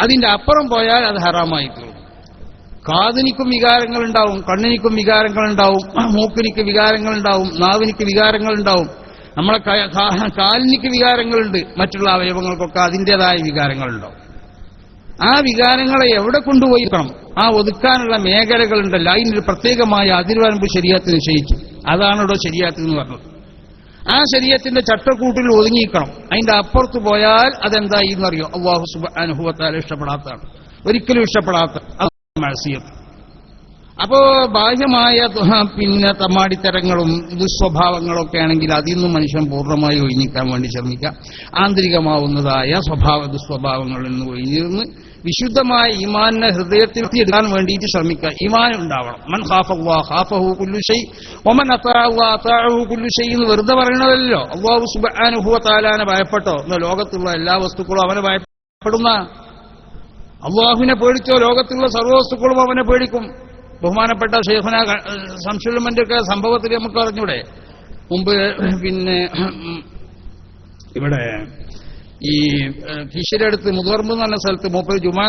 അതിന്റെ അപ്പുറം പോയാൽ അത് ഹറാമായി തീർന്നു. കാതിനിക്കും വികാരങ്ങൾ ഉണ്ടാവും കണ്ണിനിക്കും വികാരങ്ങൾ ഉണ്ടാവും മൂക്കിനിക്ക് വികാരങ്ങൾ ഉണ്ടാവും നാവിനിക്ക് വികാരങ്ങൾ ഉണ്ടാവും നമ്മളെ കാലിനിക്ക് വികാരങ്ങളുണ്ട്. മറ്റുള്ള അവയവങ്ങൾക്കൊക്കെ അതിന്റെതായ വികാരങ്ങളുണ്ടാവും ആ വികാരങ്ങളെ എവിടെ കൊണ്ടുപോയിക്കണം ആ ഒതുക്കാനുള്ള മേഖലകളുണ്ടല്ലോ. അതിനൊരു പ്രത്യേകമായ അതിർവരമ്പ് ശരീരത്തിന് നിശ്ചയിച്ചു. അതാണ് ഇവിടെ ശരീരത്തിൽ എന്ന് പറഞ്ഞത്. ആ ശരീരത്തിന്റെ ചട്ടക്കൂട്ടിൽ ഒതുങ്ങിക്കണം അതിന്റെ അപ്പുറത്ത് പോയാൽ അതെന്തായി എന്നറിയോ? അള്ളാഹു സുബാനുഭവത്താൽ ഇഷ്ടപ്പെടാത്തതാണ്. ഒരിക്കലും ഇഷ്ടപ്പെടാത്ത മഴസിയത്ത് അപ്പോ ബാഹ്യമായ പിന്നെ തമ്മാടിത്തരങ്ങളും ദുസ്വഭാവങ്ങളൊക്കെ ആണെങ്കിൽ അതിൽ നിന്നും മനുഷ്യൻ പൂർണമായി ഒഴിഞ്ഞിക്കാൻ വേണ്ടി ശ്രമിക്കാം. ആന്തരികമാവുന്നതായ സ്വഭാവ ദുസ്വഭാവങ്ങളിൽ നിന്ന് ഒഴിഞ്ഞിരുന്ന് വിശുദ്ധമായ ഈമാനെ ഹൃദയത്തിൽ ഇടാൻ വേണ്ടിയിട്ട് ശ്രമിക്കുക. ഈമാൻ ഉണ്ടാവണം. മൻ കുല്ലുഷൈ ഒമൻ അത്താഹു അത്താഹു കുല്ലുഷൈ എന്ന് വെറുതെ പറയണതല്ലോ. അള്ളാഹു സുബാനുഭവ താലാനെ ഭയപ്പെട്ടോ? എന്ന ലോകത്തുള്ള എല്ലാ വസ്തുക്കളും അവനെ ഭയപ്പെടുന്ന അള്ളാഹുവിനെ പേടിച്ചോ? ലോകത്തുള്ള സർവവസ്തുക്കളും അവനെ പേടിക്കും. ബഹുമാനപ്പെട്ട ഷെയ്ഖുന സംശുലമന്റെ ഒക്കെ സംഭവത്തിൽ നമുക്ക് അറിഞ്ഞൂടെ? മുമ്പ് പിന്നെ ഇവിടെ ഈ കിശിരടുത്ത് മുതിർമ്പ് എന്ന് പറഞ്ഞ സ്ഥലത്ത് മൂപ്പര് ജുമാ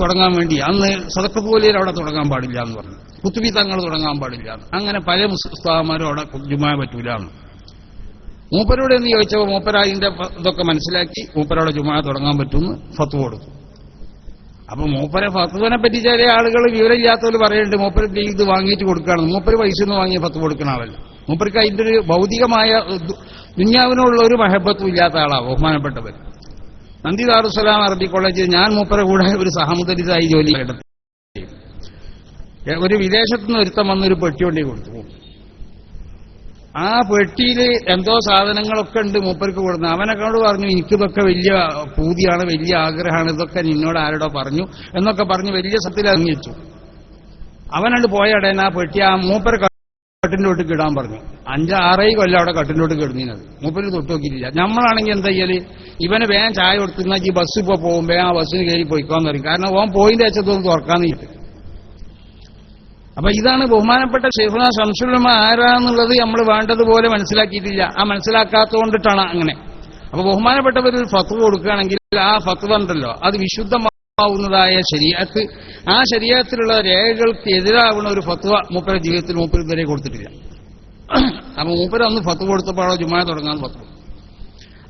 തുടങ്ങാൻ വേണ്ടി അന്ന് സദക്കപ്പോലിയിൽ അവിടെ തുടങ്ങാൻ പാടില്ല എന്ന് പറഞ്ഞു. കുത്തുബി തങ്ങൾ തുടങ്ങാൻ പാടില്ല അങ്ങനെ പല ഉസ്താദന്മാരും അവിടെ ജുമാ പറ്റൂല മൂപ്പരോട് എന്ന് ചോദിച്ചപ്പോൾ മൂപ്പര അതിന്റെ ഇതൊക്കെ മനസ്സിലാക്കി മൂപ്പരോടെ ജുമാ തുടങ്ങാൻ പറ്റുമെന്ന് ഫത്തു കൊടുത്തു. അപ്പൊ മൂപ്പരെ ഫത്തുവിനെ പറ്റി ചില ആളുകൾ വിവരമില്ലാത്തവർ പറയുന്നുണ്ട് മൂപ്പര് ഇത് വാങ്ങിയിട്ട് കൊടുക്കുകയാണ്. മൂപ്പര് പൈസ ഒന്നും വാങ്ങിയ ഫത്ത് കൊടുക്കണ ആളല്ല. മൂപ്പർക്ക് അതിന്റെ ഒരു ഭൗതികമായ ദുന്യാവിനുള്ള ഒരു മഹബത്തും ഇല്ലാത്ത ആളാ ബഹുമാനപ്പെട്ടവർ നന്ദി ദാറുസലാം അറബി കോളേജിൽ ഞാൻ മൂപ്പരെ കൂടെ ഒരു സഹമുദരിതായി ജോലി എടുത്തു ഒരു വിദേശത്തുനിന്ന് ഒരുത്തം വന്നൊരു പെട്ടി കൊണ്ടേ കൊടുത്തു. ആ പെട്ടിയിൽ എന്തോ സാധനങ്ങളൊക്കെ ഉണ്ട് മൂപ്പർക്ക് കൊടുത്തു. അവനെക്കോട് പറഞ്ഞു എനിക്കിതൊക്കെ വലിയ പൂതിയാണ് വലിയ ആഗ്രഹമാണ്. ഇതൊക്കെ നിന്നോട് ആരോടോ പറഞ്ഞു. എന്നൊക്കെ പറഞ്ഞ് വലിയ സത്തിൽ അങ്ങിച്ചു അവനണ്ട് പോയടേൻ ആ പെട്ടി ആ മൂപ്പർ കട്ടിന്റെ തൊട്ട് കിടാൻ പറഞ്ഞു. അഞ്ചാറേ കൊല്ലം അവിടെ കട്ടിന്റെ തൊട്ട് കിടന്നത് മൂപ്പര് തൊട്ട് നോക്കിയില്ല നമ്മളാണെങ്കിൽ എന്താ ചെയ്യൽ? ഇവന് വേഗം ചായ കൊടുത്തുന്ന ഈ ബസ് ഇപ്പൊ പോകുമ്പോ ആ ബസ്സിന് കയറി പോയിക്കോന്ന് പറയും. കാരണം ഓൻ പോയിന്റ് അച്ഛത്തൊന്ന് തുറക്കാന്ന് കിട്ടും അപ്പൊ ഇതാണ് ബഹുമാനപ്പെട്ട ഷെയ്ഖുന ശംസുലമ ആരാന്നുള്ളത് നമ്മൾ വേണ്ടതുപോലെ മനസ്സിലാക്കിയിട്ടില്ല. ആ മനസ്സിലാക്കാത്തതുകൊണ്ടിട്ടാണ് അങ്ങനെ. അപ്പൊ ബഹുമാനപ്പെട്ടവർ ഒരു ഫത്വ കൊടുക്കുകയാണെങ്കിൽ ആ ഫത്വ ഉണ്ടല്ലോ. അത് വിശുദ്ധമാവുന്നതായ ശരീരത്ത് ആ ശരീരത്തിലുള്ള രേഖകൾക്ക് എതിരാവുന്ന ഒരു ഫത്വ മൂപ്പര ജീവിതത്തിൽ മൂപ്പര് ഇതുവരെ കൊടുത്തിട്ടില്ല. അപ്പൊ മൂപ്പര ഒന്ന് ഫത്ത് കൊടുത്തപ്പോഴോ ജുമായ തുടങ്ങാൻ ഫത്വ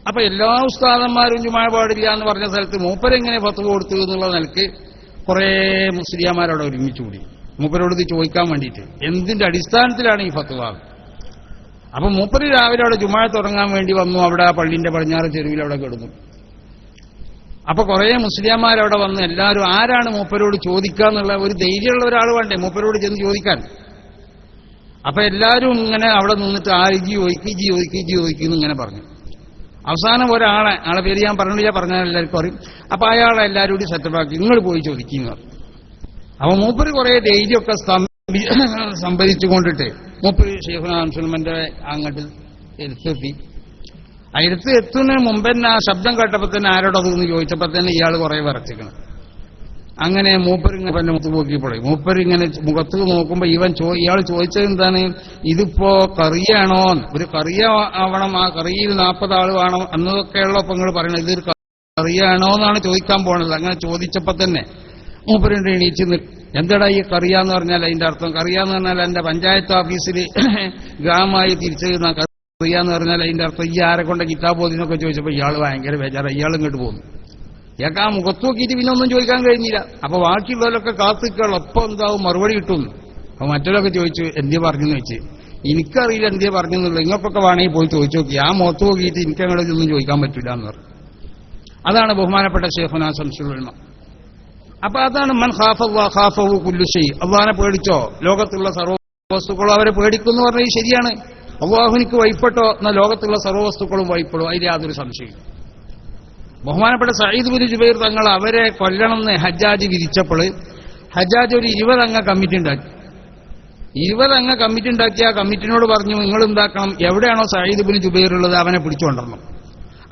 അപ്പൊ എല്ലാ ഉസ്താദന്മാരും ജുമായ പാടില്ല എന്ന് പറഞ്ഞ സ്ഥലത്ത് മൂപ്പരെങ്ങനെ ഫത്ത് കൊടുത്തു എന്നുള്ള നിലയ്ക്ക് കുറെ മുസ്ലിയാമാരവിടെ ഒരുമിച്ച് കൂടി. മൂപ്പരോട് ഇത് ചോദിക്കാൻ വേണ്ടിയിട്ട്. എന്തിന്റെ അടിസ്ഥാനത്തിലാണ് ഈ ഫത്വ? അപ്പൊ മൂപ്പര് രാവിലെ അവിടെ ചുമ്മാ തുടങ്ങാൻ വേണ്ടി വന്നു. അവിടെ ആ പള്ളിന്റെ പടിഞ്ഞാറ് ചെരുവിൽ അവിടെ കിടന്നു. അപ്പൊ കുറെ മുസ്ലിംമാരവിടെ വന്ന് എല്ലാവരും ആരാണ് മൂപ്പരോട് ചോദിക്കാന്നുള്ള ഒരു ധൈര്യമുള്ള ഒരാൾ വേണ്ടേ? മൂപ്പരോട് ചെന്ന് ചോദിക്കാൻ. അപ്പൊ എല്ലാവരും ഇങ്ങനെ അവിടെ നിന്നിട്ട് ആ ജി ചോദിക്കും ജി ചോദിക്കും ജി ചോദിക്കും ഇങ്ങനെ പറഞ്ഞു. അവസാനം ഒരാളെ ആളെ പേര് ഞാൻ പറഞ്ഞില്ല പറഞ്ഞാൽ എല്ലാവർക്കും അറിയും. അപ്പൊ അയാളെ എല്ലാവരും കൂടി സെറ്റപ്പാക്കി നിങ്ങൾ പോയി ചോദിക്കുന്നു അപ്പൊ മൂപ്പര് കുറെ ധൈര്യമൊക്കെ സംഭരിച്ചുകൊണ്ടിട്ട് മൂപ്പര് ഷെയ്ഖു അൻസുൽമന്റെ അങ്ങോട്ട് എടുത്തെത്തി ആ എടുത്ത് എത്തുന്നതിന് മുമ്പ് തന്നെ ആ ശബ്ദം കേട്ടപ്പോ തന്നെ ആരോടതെന്ന് ചോദിച്ചപ്പോ തന്നെ ഇയാൾ കുറെ വിറച്ചിക്കണം. അങ്ങനെ മൂപ്പരിങ്ങനെ പിന്നെ മുഖത്ത് നോക്കിയപ്പോഴേ മൂപ്പരിങ്ങനെ മുഖത്ത് നോക്കുമ്പോ ഇവൻ ചോ ഇയാൾ ചോദിച്ചത് എന്താണ്? ഇതിപ്പോ കറിയാണോ? ഒരു കറിയ ആവണം ആ കറിയിൽ നാൽപ്പത് ആൾ വേണം എന്നതൊക്കെയുള്ള ഇപ്പൊ നിങ്ങൾ പറയണത്. ഇതൊരു കറിയാണോ എന്നാണ് ചോദിക്കാൻ പോണത്. അങ്ങനെ ചോദിച്ചപ്പോ തന്നെ മൂപ്പരുണ്ട് എണീച്ച് എന്തടാ ഈ കറിയാന്ന് പറഞ്ഞാൽ അതിന്റെ അർത്ഥം? കറിയാന്ന് പറഞ്ഞാൽ എന്റെ പഞ്ചായത്ത് ഓഫീസിൽ ഗ്രാമമായി തിരിച്ചു കറിയാന്ന് പറഞ്ഞാൽ അതിന്റെ അർത്ഥം ഈ ആരെ കൊണ്ട് കിതാബ് ഓതിനൊക്കെ ചോദിച്ചപ്പോ ഇയാൾ ഭയങ്കര ബേജാറ ഇയാൾ ഇങ്ങോട്ട് പോകുന്നു ഇയാൾക്ക് ആ മുഖത്ത് നോക്കിയിട്ട് പിന്നെ ഒന്നും ചോദിക്കാൻ കഴിഞ്ഞില്ല. അപ്പൊ ബാക്കിയുള്ളവരൊക്കെ കാത്തിക്കുള്ള ഒപ്പം എന്താവും? മറുപടി കിട്ടും. അപ്പൊ മറ്റൊരൊക്കെ ചോദിച്ചു എന്തേ പറഞ്ഞെന്ന് വെച്ച് എനിക്കറിയില്ല എന്തേ പറഞ്ഞെന്നുള്ളത് നിങ്ങൾക്കൊക്കെ വേണമെങ്കിൽ പോയി ചോദിച്ചു നോക്കി. ആ മുഖത്ത് നോക്കിയിട്ട് എനിക്ക് അങ്ങനെ ഒന്നും ചോദിക്കാൻ പറ്റില്ല എന്ന് പറഞ്ഞു. അതാണ് ബഹുമാനപ്പെട്ട ഷേഖുന സംശുൽമ അപ്പൊ അതാണ് മൻ ഹാഫ് ഹാഫു കുല്ലു അള്ളഹാനെ പേടിച്ചോ? ലോകത്തുള്ള സർവ വസ്തുക്കളും അവരെ പേടിക്കുന്നു പറഞ്ഞത് ശരിയാണ്. അള്ളാഹുനിക്ക് വൈപ്പെട്ടോ? എന്ന ലോകത്തുള്ള സർവ വസ്തുക്കളും വൈപ്പെടും? അതിൽ യാതൊരു സംശയം ബഹുമാനപ്പെട്ട സയ്യിദ് ബിൻ ജുബൈർ തങ്ങൾ അവരെ കൊല്ലണമെന്ന് ഹജ്ജാജ് വിധിച്ചപ്പോൾ ഹജ്ജാജ് ഒരു ഇരുപതംഗ കമ്മിറ്റി ഉണ്ടാക്കി. ഇരുപതംഗ കമ്മിറ്റി ഉണ്ടാക്കി. ആ കമ്മിറ്റിനോട് പറഞ്ഞു നിങ്ങൾ എന്താക്കണം എവിടെയാണോ സയ്യിദ് ബിൻ ജുബൈർ ഉള്ളത്? അവനെ പിടിച്ചുകൊണ്ടിരണം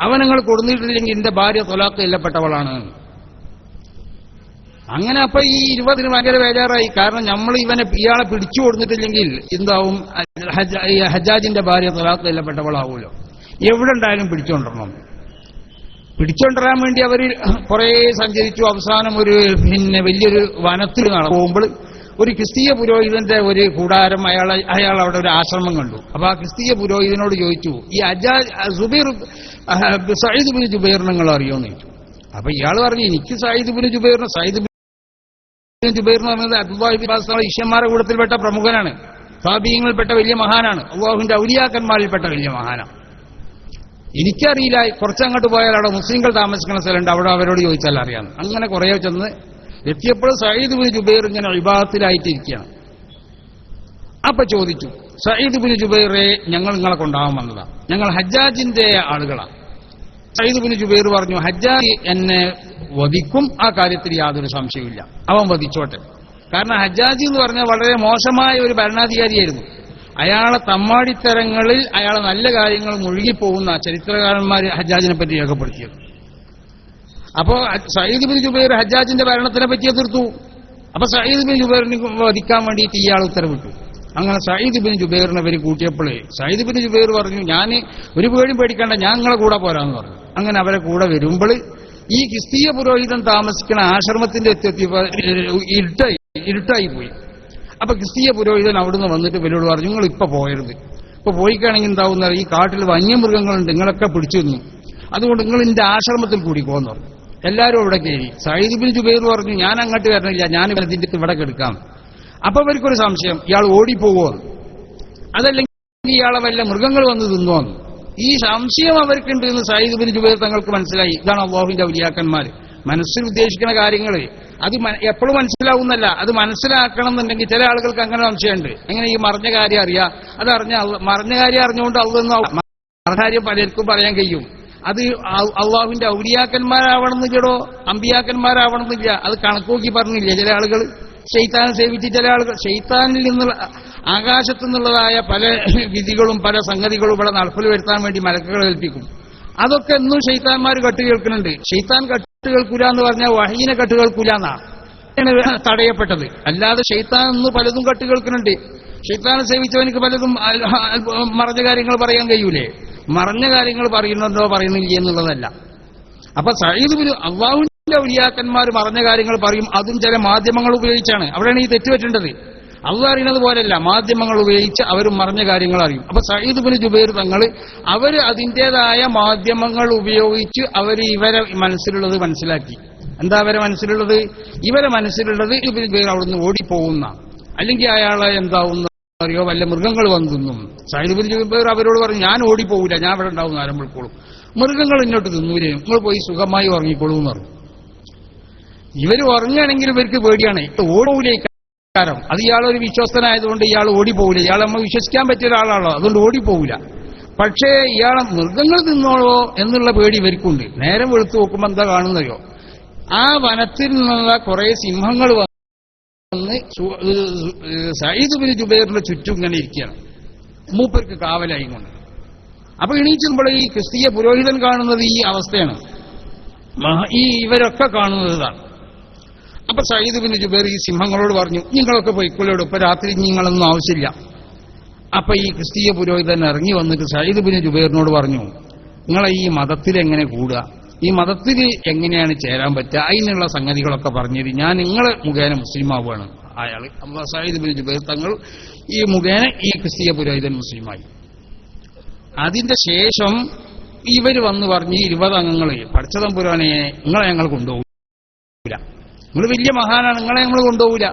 അവൻ നിങ്ങൾ കൊടുത്തിട്ടില്ലെങ്കിൽ എന്റെ ഭാര്യ തൊലാക്ക് ഇല്ലപ്പെട്ടവളാണ് അങ്ങനെ അപ്പൊ ഈ ഇരുപതിന് ഭയങ്കര ബേജാറായി കാരണം നമ്മൾ ഇവനെ ഇയാളെ പിടിച്ചു കൊടുത്തിട്ടില്ലെങ്കിൽ എന്താവും? ഹജാജിന്റെ ഭാര്യ തൊലാക്ക് ഇല്ലപ്പെട്ടവളാവുമല്ലോ എവിടെ ഉണ്ടായാലും പിടിച്ചുകൊണ്ടിരണം പിടിച്ചോണ്ടിരാൻ വേണ്ടി അവർ കുറെ സഞ്ചരിച്ചു. അവസാനം ഒരു പിന്നെ വലിയൊരു വനത്തിൽ നട- പോകുമ്പോൾ ഒരു ക്രിസ്തീയ പുരോഹിതന്റെ ഒരു കൂടാരം അയാൾ അയാൾ അവിടെ ഒരു ആശ്രമം കണ്ടു. അപ്പൊ ആ ക്രിസ്തീയ പുരോഹിതനോട് ചോദിച്ചു ഈ അജാ സുബൈർ സയ്യിദ് ബിൻ ജുബൈർ നിങ്ങൾ അറിയോന്ന് ചോദിച്ചു. അപ്പൊ ഇയാൾ പറഞ്ഞു എനിക്ക് സയ്യിദ് ബിൻ ജുബൈറിന് സയ്യിദ് ജുബൈർ എന്ന് പറയുന്നത് അബ്ദുല്ലാഹിബാസ് ഈശ്വന്മാരുടെ കൂട്ടത്തിൽപ്പെട്ട പ്രമുഖനാണ്. സാബീയങ്ങളിൽപ്പെട്ട വലിയ മഹാനാണ്. അള്ളാഹുവിന്റെ ഔലിയാക്കന്മാരിൽപ്പെട്ട വലിയ മഹാനാണ്. എനിക്കറിയില്ല കുറച്ചങ്ങോട്ട് പോയാൽ അവിടെ മുസ്ലിങ്ങൾ താമസിക്കുന്ന സ്ഥലമുണ്ട്. അവിടെ അവരോട് ചോദിച്ചാൽ അറിയാം. അങ്ങനെ കുറേ ചെന്ന് എത്തിയപ്പോൾ സയ്യിദ് ബിൻ ജുബൈർ ഇങ്ങനെ വിഭാഗത്തിലായിട്ടിരിക്കുകയാണ് അപ്പൊ ചോദിച്ചു സയ്യിദ് ബിൻ ജുബൈറെ ഞങ്ങൾ നിങ്ങളെ കൊണ്ടാവാൻ വന്നതാണ് ഞങ്ങൾ ഹജ്ജാജിന്റെ ആളുകളാണ് സയ്യിദ് ബിൻ ജുബൈർ പറഞ്ഞു ഹജ്ജാജ് എന്നെ വധിക്കും. ആ കാര്യത്തിൽ യാതൊരു സംശയമില്ല അവൻ വധിച്ചോട്ടെ. കാരണം ഹജ്ജാജി എന്ന് പറഞ്ഞാൽ വളരെ മോശമായ ഒരു ഭരണാധികാരിയായിരുന്നു. അയാളെ തമ്മാടിത്തരങ്ങളിൽ അയാളെ നല്ല കാര്യങ്ങൾ മുഴുകിപ്പോകുന്ന ചരിത്രകാരന്മാർ ഹജ്ജാജിനെ പറ്റി രേഖപ്പെടുത്തിയത്. അപ്പോ സയ്യിദ് ബിൻ ജുബൈർ ഹജ്ജാജിന്റെ ഭരണത്തിനെ പറ്റി എതിർത്തു. അപ്പൊ സയ്യിദ് ബിൻ ജുബൈറിനെ വധിക്കാൻ വേണ്ടിയിട്ട് ഇയാൾ ഉത്തരവിട്ടു. അങ്ങനെ സയ്യിദ് ബിൻ ജുബൈറിനെ പേര് കൂട്ടിയപ്പോഴേ സയ്യിദ് ബിൻ ജുബൈർ പറഞ്ഞു ഞാൻ ഒരു പേടിയും പേടിക്കണ്ട ഞാൻ നിങ്ങളെ കൂടെ പോരാന്ന് പറഞ്ഞു. അങ്ങനെ അവരെ കൂടെ വരുമ്പോൾ ഈ ക്രിസ്തീയ പുരോഹിതൻ താമസിക്കുന്ന ആശ്രമത്തിന്റെ ഇരുട്ടായി ഇരുട്ടായി പോയി. അപ്പൊ ക്രിസ്തീയ പുരോഹിതൻ അവിടുന്ന് വന്നിട്ട് ഇവരോട് പറഞ്ഞു നിങ്ങൾ ഇപ്പൊ പോയരുത്. ഇപ്പൊ പോയിക്കാണെങ്കിൽ എന്താവുന്ന ഈ കാട്ടിൽ വന്യമൃഗങ്ങളുണ്ട് നിങ്ങളൊക്കെ പിടിച്ചു നിന്നു. അതുകൊണ്ട് നിങ്ങൾ എന്റെ ആശ്രമത്തിൽ കൂടി പോകുന്നു എല്ലാവരും ഇവിടെ കയറി. സയ്യിദ് ബിൻ ജുബൈർ പറഞ്ഞു ഞാൻ അങ്ങോട്ട് വരണില്ല ഞാൻ ഇതിന്റെ ഇവിടെ കെടുക്കാം. അപ്പൊ അവർക്കൊരു സംശയം ഇയാൾ ഓടിപ്പോവോ? അതല്ലെങ്കിൽ ഇയാളെ വല്ല മൃഗങ്ങൾ വന്ന് തിന്നുവന്നു ഈ സംശയം അവർക്കുണ്ട് എന്ന് സായിദ് ബിൻ ജുബൈർ തങ്ങൾക്ക് മനസ്സിലായി. ഇതാണ് അള്ളാഹുവിന്റെ ഔലിയാക്കന്മാർ. മനസ്സിൽ ഉദ്ദേശിക്കുന്ന കാര്യങ്ങൾ. അത് എപ്പോഴും മനസ്സിലാവുന്നല്ല. അത് മനസ്സിലാക്കണം എന്നുണ്ടെങ്കിൽ ചില ആളുകൾക്ക് അങ്ങനെ സംശയമുണ്ട്. എങ്ങനെ ഈ മറിഞ്ഞ കാര്യം അറിയാം? അത് അറിഞ്ഞ മറിഞ്ഞ കാര്യം അറിഞ്ഞുകൊണ്ട് അള്ളൊന്നും കാര്യം പലർക്കും പറയാൻ കഴിയും. അത് അള്ളാഹുവിന്റെ ഔലിയാക്കന്മാരാവണമെന്നില്ലടോ? അമ്പിയാക്കന്മാരാവണമെന്നില്ല. അത് കണക്ക് നോക്കി പറഞ്ഞില്ല ചില ആളുകൾ ഷെയ്ത്താനെ സേവിച്ച് ചില ആളുകൾ ഷെയ്ത്താനിൽ നിന്നുള്ള ആകാശത്തു നിന്നുള്ളതായ പല വിധികളും പല സംഗതികളും ഇവിടെ നടപ്പിൽ വരുത്താൻ വേണ്ടി മലക്കുകൾ ഏൽപ്പിക്കും. അതൊക്കെ എന്നും ഷെയ്ത്താന്മാർ കട്ട് കേൾക്കുന്നുണ്ട്. ഷെയ്ത്താൻ കട്ട് കേൾക്കൂല എന്ന് പറഞ്ഞാൽ വഹീനെ കട്ട് കേൾക്കൂല എന്നാണ് തടയപ്പെട്ടത്. അല്ലാതെ ഷെയ്ത്താൻ എന്ന് പലതും കട്ട് കേൾക്കുന്നുണ്ട്. ഷെയ്ത്താനെ സേവിച്ചവനിക്ക് പലതും മറഞ്ഞ കാര്യങ്ങൾ പറയാൻ കഴിയൂലേ? മറഞ്ഞ കാര്യങ്ങൾ പറയുന്നുണ്ടോ പറയുന്നില്ല എന്നുള്ളതല്ല. അപ്പൊ സയ്യിദ് ബിൻ അള്ളാഹുവിന്റെ ഔലിയാക്കന്മാർ പറഞ്ഞ കാര്യങ്ങൾ പറയും. അതും ചില മാധ്യമങ്ങൾ ഉപയോഗിച്ചാണ്. അവിടെയാണ് ഈ തെറ്റുപറ്റേണ്ടത് അള്ള അറിയുന്നത് പോലെയല്ല. മാധ്യമങ്ങൾ ഉപയോഗിച്ച് അവരും മറിഞ്ഞ കാര്യങ്ങൾ അറിയും. അപ്പൊ സയ്യിദ് ബിൻ ജുബൈർ തങ്ങൾ അവർ അതിന്റെതായ മാധ്യമങ്ങൾ ഉപയോഗിച്ച് അവർ ഇവരെ മനസ്സിലുള്ളത് മനസ്സിലാക്കി. എന്താ അവരെ മനസ്സിലുള്ളത്? ഇവരെ മനസ്സിലുള്ളത് ഇബിൻ ജുബൈർ അവിടുന്ന് ഓടിപ്പോകുന്ന. അല്ലെങ്കിൽ അയാളെ എന്താവുന്ന അറിയോ? വല്ല മൃഗങ്ങൾ വന്നു സയ്യിദ് ബിൻ ജുബൈർ അവരോട് പറഞ്ഞു ഞാൻ ഓടിപ്പോകില്ല ഞാൻ ഇവിടെ ഉണ്ടാവുന്ന ആരംഭിക്കോളും മൃഗങ്ങൾ ഇങ്ങോട്ട് തിന്നൂരേ നിങ്ങൾ പോയി സുഖമായി ഉറങ്ങിക്കോളൂ എന്ന് പറഞ്ഞു. ഇവർ ഉറങ്ങുകയാണെങ്കിൽ ഇവർക്ക് പേടിയാണ്. ഓടൂലേ കാരണം അത് ഇയാളൊരു വിശ്വസ്തനായതുകൊണ്ട് ഇയാൾ ഓടിപ്പോകില്ല ഇയാൾ നമ്മൾ വിശ്വസിക്കാൻ പറ്റിയ ഒരാളാണല്ലോ. അതുകൊണ്ട് ഓടിപ്പോകില്ല പക്ഷേ ഇയാളെ മൃഗങ്ങൾ തിന്നോളോ എന്നുള്ള പേടി ഇവർക്കുണ്ട്. നേരം വെളുത്തു നോക്കുമ്പോൾ എന്താ കാണുന്നതോ ആ വനത്തിൽ നിന്നുള്ള കുറെ സിംഹങ്ങൾ വന്ന് സയ്യിദ് ബിൻ ജുബൈറിന്റെ ചുറ്റും ഇങ്ങനെ ഇരിക്കുകയാണ്. മൂപ്പർക്ക് കാവലായി കൊണ്ട്. അപ്പൊ എണീച്ചുമ്പോൾ ഈ ക്രിസ്തീയ പുരോഹിതൻ കാണുന്നത് ഈ അവസ്ഥയാണ്. ഈ ഇവരൊക്കെ കാണുന്നത് ഇതാണ്. അപ്പൊ സയ്യിദ് ബിൻ ജുബേർ ഈ സിംഹങ്ങളോട് പറഞ്ഞു നിങ്ങളൊക്കെ പൊയ്ക്കൊള്ളോട് ഇപ്പൊ രാത്രി നിങ്ങളൊന്നും ആവശ്യമില്ല. അപ്പൊ ഈ ക്രിസ്തീയ പുരോഹിതൻ ഇറങ്ങി വന്നിട്ട് സയ്യിദ് ബിൻ ജുബേറിനോട് പറഞ്ഞു നിങ്ങളെ ഈ മതത്തിൽ എങ്ങനെ കൂടുക? ഈ മതത്തിൽ എങ്ങനെയാണ് ചേരാൻ പറ്റുക? അതിനുള്ള സംഗതികളൊക്കെ പറഞ്ഞത് ഞാൻ നിങ്ങളെ മുഖേന മുസ്ലിം ആവുകയാണ് അയാൾ സയ്യിദ് ബിൻ ജുബേർ തങ്ങൾ ഈ മുഖേന ഈ ക്രിസ്തീയ പുരോഹിതൻ മുസ്ലിമായി. അതിന്റെ ശേഷം ഇവർ വന്ന് പറഞ്ഞ് ഇരുപത് അംഗങ്ങൾ പഠിച്ചതം പുരാനെ നിങ്ങളെ ഞങ്ങൾ കൊണ്ടുപോകില്ല നിങ്ങൾ വലിയ മഹാനാണ് നിങ്ങളെ ഞങ്ങൾ കൊണ്ടുപോകില്ല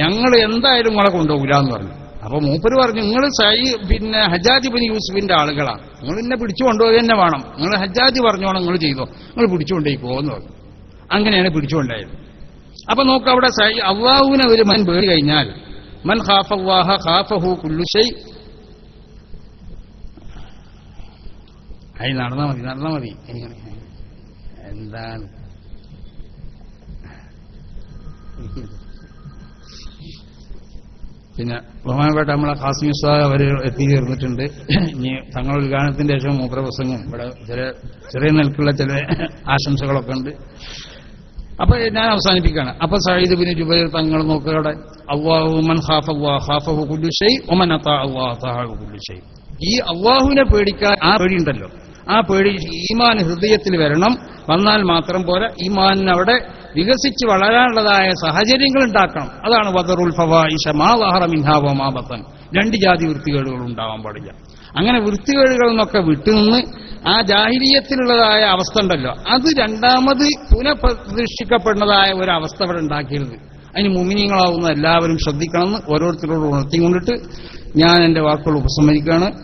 ഞങ്ങൾ എന്തായാലും നിങ്ങളെ കൊണ്ടുപോകില്ല എന്ന് പറഞ്ഞു. അപ്പൊ മൂപ്പര് പറഞ്ഞു നിങ്ങൾ സൈ പിന്നെ ഹജാജി ബിൻ യൂസുഫിന്റെ ആളുകളാണ്. നിങ്ങൾ എന്നെ പിടിച്ചു കൊണ്ടുപോയി തന്നെ വേണം. നിങ്ങൾ ഹജാജി പറഞ്ഞോണം നിങ്ങൾ ചെയ്തോ. നിങ്ങൾ പിടിച്ചുകൊണ്ടേ പോകുന്നു പറഞ്ഞു. അങ്ങനെയാണ് പിടിച്ചുകൊണ്ടായത് അപ്പൊ നോക്ക് അവിടെ സൈ അള്ളാഹുവിനെ ഒരു മൻ പേടി കഴിഞ്ഞാൽ മൻ ഖാഫ അള്ളാഹ ഖാഫഹു കുല്ലു ഷൈ അയി നടന്നാ മതി നടന്നാ മതി. എന്താണ്? പിന്നെ ബഹുമാനപ്പെട്ട നമ്മളെ ഖാസിം സാഹ അവർ എത്തിച്ചേർന്നിട്ടുണ്ട് ഇനി തങ്ങളുടെ ഉദ്ഘാടനത്തിന്റെ ശേഷം മൂത്രപ്രസംഗം ഇവിടെ ചില ചെറിയ നിലക്കുള്ള ചില ആശംസകളൊക്കെ ഉണ്ട്. അപ്പൊ ഞാൻ അവസാനിപ്പിക്കുകയാണ്. അപ്പൊ സയ്യിദ് ബിൻ ജുബൈർ തങ്ങൾ നോക്കുകയുടെ ഈ അള്ളാഹുവിനെ പേടിക്കാൻ ആ പേടിയുണ്ടല്ലോ. ആ പേടി ഈമാൻ ഹൃദയത്തിൽ വരണം. വന്നാൽ മാത്രം പോരാ. ഈമാനിന് അവിടെ വികസിച്ച് വളരാനുള്ളതായ സാഹചര്യങ്ങൾ ഉണ്ടാക്കണം. അതാണ് വദറുൽ ഫവായിഷ മാ വഹറ മിൻഹാ വമാ ബത്തൻ. രണ്ട് ജാതി വൃത്തികേടുകൾ ഉണ്ടാവാൻ പാടില്ല. അങ്ങനെ വൃത്തികേടുകളിൽ നിന്നൊക്കെ വിട്ടുനിന്ന് ആ ജാഹിരീയത്തിലുള്ളതായ അവസ്ഥ ഉണ്ടല്ലോ. അത് രണ്ടാമത് പുനഃപ്രതിഷ്ഠിക്കപ്പെടുന്നതായ ഒരു അവസ്ഥ ഇവിടെ ഉണ്ടാക്കരുത് അതിന് മുമിനിങ്ങളാവുന്ന എല്ലാവരും ശ്രദ്ധിക്കണമെന്ന് ഓരോരുത്തരോട് ഉണർത്തിക്കൊണ്ടിട്ട് ഞാൻ എന്റെ വാക്കുകൾ ഉപസംഹരിക്കുകയാണ്.